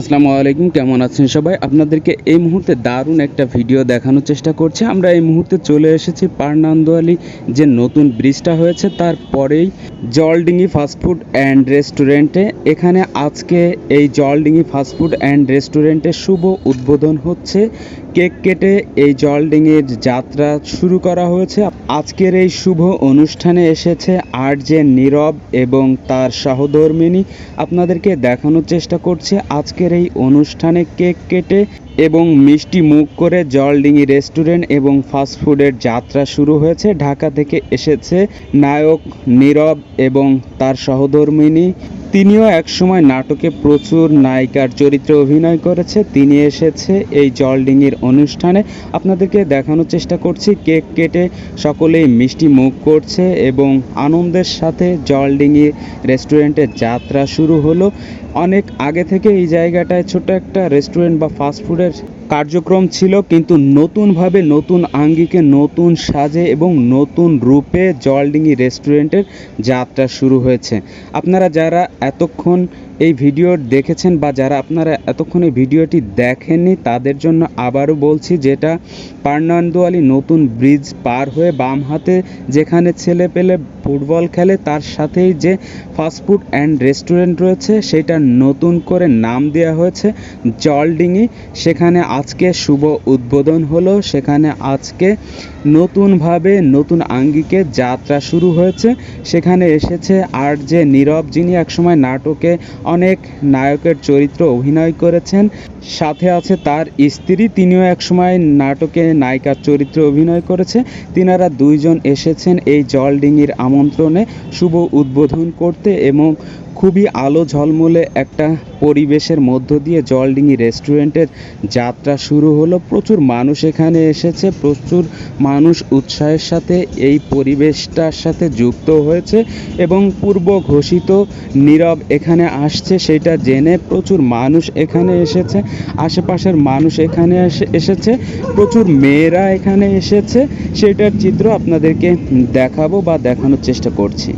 আসসালামু আলাইকুম, কেমন আছেন সবাই? আপনাদেরকে এই মুহূর্তে দারুণ একটা ভিডিও দেখানোর চেষ্টা করছি। আমরা এই মুহূর্তে চলে এসেছি পারনান্দোয়ালি যে নতুন ব্রিজটা হয়েছে তারপরেই জলডিঙি ফাস্টফুড অ্যান্ড রেস্টুরেন্টে। এখানে আজকে এই জলডিঙি ফাস্টফুড অ্যান্ড রেস্টুরেন্টের শুভ উদ্বোধন হচ্ছে। কেক কেটে এই জলডিঙির যাত্রা শুরু করা হয়েছে। আজকের এই শুভ অনুষ্ঠানে এসেছে আর যে নীরব এবং তার সহধর্মিনী। আপনাদেরকে দেখানোর চেষ্টা করছে। আজকের এই অনুষ্ঠানে কেক কেটে এবং মিষ্টি মুখ করে জলডিঙি রেস্টুরেন্ট এবং ফাস্টফুডের যাত্রা শুরু হয়েছে। ঢাকা থেকে এসেছে নায়ক নীরব এবং তার সহধর্মিনী তিনিও একসময় নাটকে প্রচুর নায়িকার চরিত্রে অভিনয় করেছে। তিনি এসেছে এই জলডিঙির অনুষ্ঠানে। আপনাদেরকে দেখানোর চেষ্টা করছি। কেক কেটে সকলেই মিষ্টি মুখ করছে এবং আনন্দের সাথে জলডিঙি রেস্টুরেন্টের যাত্রা শুরু হলো। অনেক আগে থেকে এই জায়গাটায় ছোট একটা রেস্টুরেন্ট বা ফাস্টফুডের কার্যক্রম ছিল, কিন্তু নতুনভাবে নতুন আঙ্গিকে নতুন সাজে এবং নতুন রূপে জলডিঙি রেস্টুরেন্টের যাত্রা শুরু হয়েছে। আপনারা যারা এতক্ষণ এই ভিডিও দেখেছেন বা যারা আপনারা এতক্ষণ এই ভিডিওটি দেখেননি, তাদের জন্য আবারও বলছি যেটা পার্নান্দোয়ালি নতুন ব্রিজ পার হয়ে বাম হাতে যেখানে ছেলে পেলে ফুটবল খেলে, তার সাথেই যে ফাস্টফুড অ্যান্ড রেস্টুরেন্ট রয়েছে, সেটা নতুন করে নাম দেওয়া হয়েছে জলডিঙি। সেখানে আজকে শুভ উদ্বোধন হলো। সেখানে আজকে নতুনভাবে নতুন আঙ্গিকে যাত্রা শুরু হয়েছে। সেখানে এসেছে আর যে নীরব, যিনি একসময় নাটকে অনেক নায়কের চরিত্র অভিনয় করেছেন। সাথে আছে তার স্ত্রী, তিনিও একসময় নাটকে নায়িকার চরিত্রে অভিনয় করেছে। তিনারা দুইজন এসেছেন এই জলডিঙির আমন্ত্রণে। শুভ উদ্বোধন করতে এবং খুবই আলো ঝলমলে একটা পরিবেশের মধ্য দিয়ে জলডিঙি রেস্টুরেন্টের যাত্রা শুরু হলো। প্রচুর মানুষ এখানে এসেছে, প্রচুর মানুষ উৎসাহের সাথে এই পরিবেশটার সাথে যুক্ত হয়েছে এবং পূর্ব ঘোষিত নীরব এখানে আসছে সেটা জেনে প্রচুর মানুষ এখানে এসেছে, আশেপাশের মানুষ এখানে এসে, এসেছে, প্রচুর মেয়েরা এখানে এসেছে। সেটার চিত্র আপনাদেরকে দেখাবো বা দেখানোর চেষ্টা করছি।